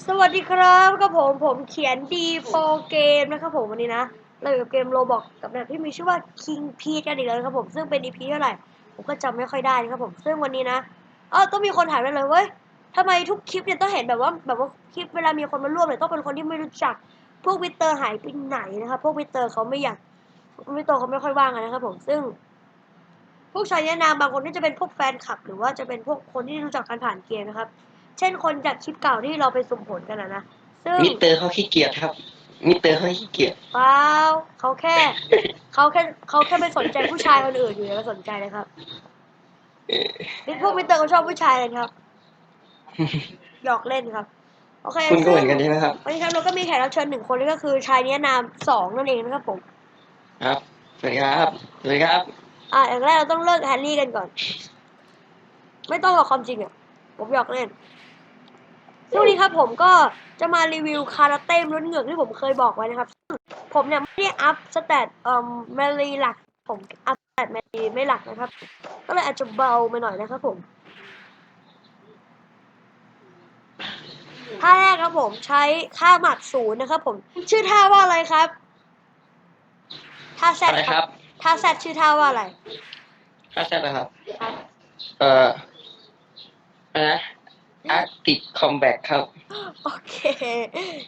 สวัสดีครับกับผมผมเขียนดีโฟเกมนะครับผมวันนี้นะเราอยู่กับเกมโรบอกกับแบบที่มีชื่อว่า King p e กันอีกแล้วครับผมซึ่งเป็น EP เท่าไหร่ ผมก็จำไม่ค่อยได้นะครับผมซึ่งวันนี้นะเออต้องมีคนถามมาเลยเว้ยทำไมทุกคลิปเนี่ยต้องเห็นแบบว่าแบบว่าคลิปเวลามีคนมาร่วมเนี่ยต้องเป็นคนที่ไม่รู้จัก พวกวิตเตอร์หายไปไหนนะครับพวกวิตเตอร์เขาไม่อยากวิตเตอร์เขาไม่ค่อยว่างกันนะครับผมซึ่งพวกชายนามบางคนที่จะเป็นพวกแฟนคลับ หรือว่าจะเป็นพวกคนที่รู้จักกันผ่านเกมนะครับ เช่นคนจากคลิปเก่าที่เราไปสุ่มผลกันนะนะซึ่งมิสเตอร์เขาขี้เกียจครับ มิสเตอร์เขาขี้เกียจเปล่าเขาแค่เขาแค่เขาแค่ไม่สนใจผู้ชายคนอื่นอยู่แล้วก็สนใจเลยครับนี่พวกมิสเตอร์เขาชอบผู้ชายเลยครับหยอกเล่นครับโอเคคุณก็เหมือนกันซึ่งใช่ไหมครับวันนี้ครับเราก็มีแขกรับเชิญหนึ่งคนนี่ก็คือชายนิรนามสองนั่นเองนะครับผมครับสวัสดีครับสวัสดีครับ อะอย่างแรกเราต้องเลิกแฮร์รี่กันก่อน ไม่ต้องหรอกความจริงอะผมหยอกเล่น ช่วงนี้ครับผมก็จะมารีวิวคาราเต้มล้นเหงือกที่ผมเคยบอกไว้นะครับซึ่งผมเนี่ยไม่ได้อัพสเตตเอ่อแมรีหลัก ผมอัพสเตตแมรีไม่หลักนะครับ ก็เลยอาจจะเบาไปหน่อยนะครับผมท่าแรกครับผมใช้ค่าหมัดศูนย์นะครับ ผมชื่อท่าว่าอะไรครับท่าแซดอะไรคครัรับบท่าแซดชื่อท่าว่าอะไรค่าแซ่นะครับ ครับ เอ่ออะ ไรนะอาร์ติกคอมแบทครับ โอเค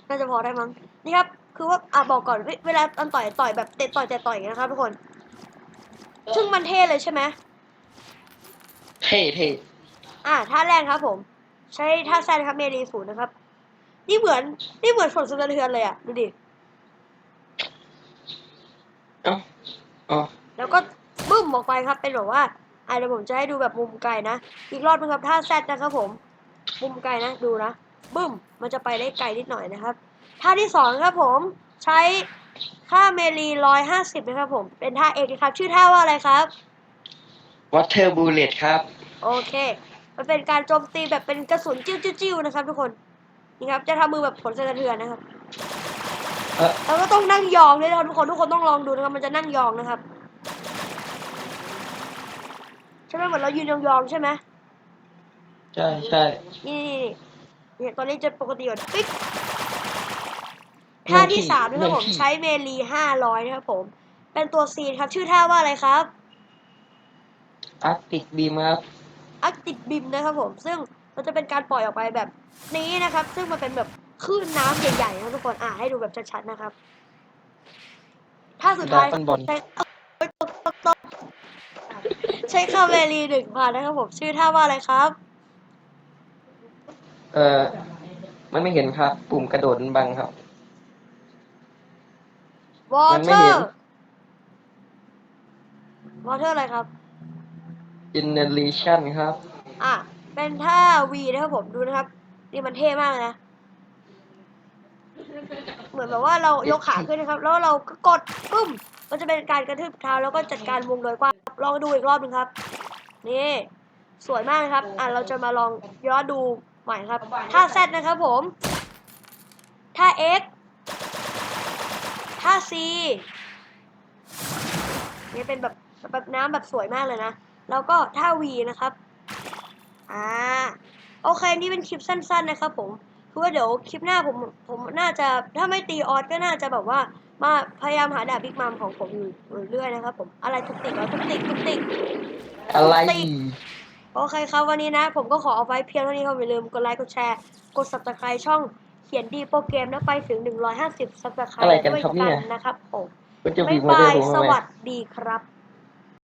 น่าจะพอได้มั้ง นี่ครับ คือว่า อะบอกก่อน เวเวลาตอนต่อย ต่อยแบบเตะต่อยเตะต่อยอย่างเงี้ยนะครับทุกคน ซึ่งมันเท่เลยใช่ไหม เท่เท่อะท่าแรกครับผม ใช้ท่าแซนครับเมรีศูนย์นะครับ นี่เหมือน นี่เหมือนฝนสะเทือนเลยอะ ดูดิ เอ้าอ๋อแล้วก็บึ้มออกไปครับ เป็นแบบว่า อะเดี๋ยวผมจะให้ดูแบบมุมไกลนะ อีกรอบนึงครับท่าแซดนะครับผม มุมไกลนะดูนะบึ้มมันจะไปได้ไกลนิดหน่อยนะครับท่าที่สองครับผมใช้ค่าเมลีร้อยห้าสิบนะครับผมเป็นท่าเอกนะครับ ชื่อท่าว่าอะไรครับวอเตอร์บูเลตครับ โอเค มันเป็นการโจมตีแบบเป็นกระสุนจิ้วจิ้วๆๆนะครับ ทุกคนนี่ครับจะทำมือแบบผลสะเทือนนะครับเออแล้วก็ต้องนั่งยองด้วยนะครับทุกคนทุกคนต้องลองดูนะครับ มันจะนั่งยองนะครับใช่ไหมเหมือนเรายืนยองๆใช่ไหม ใช่ใช่นี่นี่นี่เนี่ยตอนนี้จะปกติก่อนปิ๊กท่าที่สามนะครับผมใช้เมลีห้าร้อยนะครับผม เป็นตัวซีนครับ ชื่อท่าว่าอะไรครับอาร์ติกบีมครับอาร์ติกบิมนะครับผม ซึ่งมันจะเป็นการปล่อยออกไปแบบนี้นะครับ ซึ่งมันเป็นแบบคลื่นน้ำใหญ่ๆนะทุกคนอ่าให้ดูแบบชัดๆนะครับท่าสุดท้ายดราก้อนบอลใช้เอ้ยตกตกตกใช้คาเมลีหนึ่งพันนะครับผม ชื่อท่าว่าอะไรครับ เออมันไม่เห็นครับ ปุ่มกระโดดมันบังครับ วอมันเตไม่อเห็น ร์วอเตอร์อะไรครับอินเนอร์ชันครับ อะ เป็นท่าวีนะครับผมดูนะครับ นี่มันเท่มากเลยนะ เหมือนแบบว่าเรายกขาขึ้นนะครับ แล้วเราก็กดปุ้ม มันจะเป็นการกระทืบเท้าแล้วก็จัดการวงโดยกว้างลองดูอีกรอบหนึงครับ นี่ สวยมากนะครับ อะเราจะมาลองย้อนดู ใหม่ครับท่า Z นะครับผมท่า X ท่า C นี่เป็นแบบแบบน้ำแบบสวยมากเลยนะ แล้วก็ท่า V นะครับ อ่า โอเค นี่เป็นคลิปสั้น ๆ นะครับผมคือว่าเดี๋ยวคลิปหน้าผมผมน่าจะถ้าไม่ตีออสก็น่าจะแบบว่ามาพยายามหาดาบบิ๊กมัมของผมอยู่เรื่อยๆนะครับผม อะไรทุกติกแล้วทุกติกทุกติกอะไร โอเคครับวันนี้นะ ผมก็ขอเอาไว้เพียงเท่านี้ครับอย่าลืมกดไลค์กดแชร์ กด subscribe ช่องเขียนดีโปรเกมแล้วไปถึง 150 subscribe อะไรกันด้วยครับเนี่ยนะครับผมคุณจะบ๊าบียบมาบาด้วยยผมสทำไมวัสดีครับ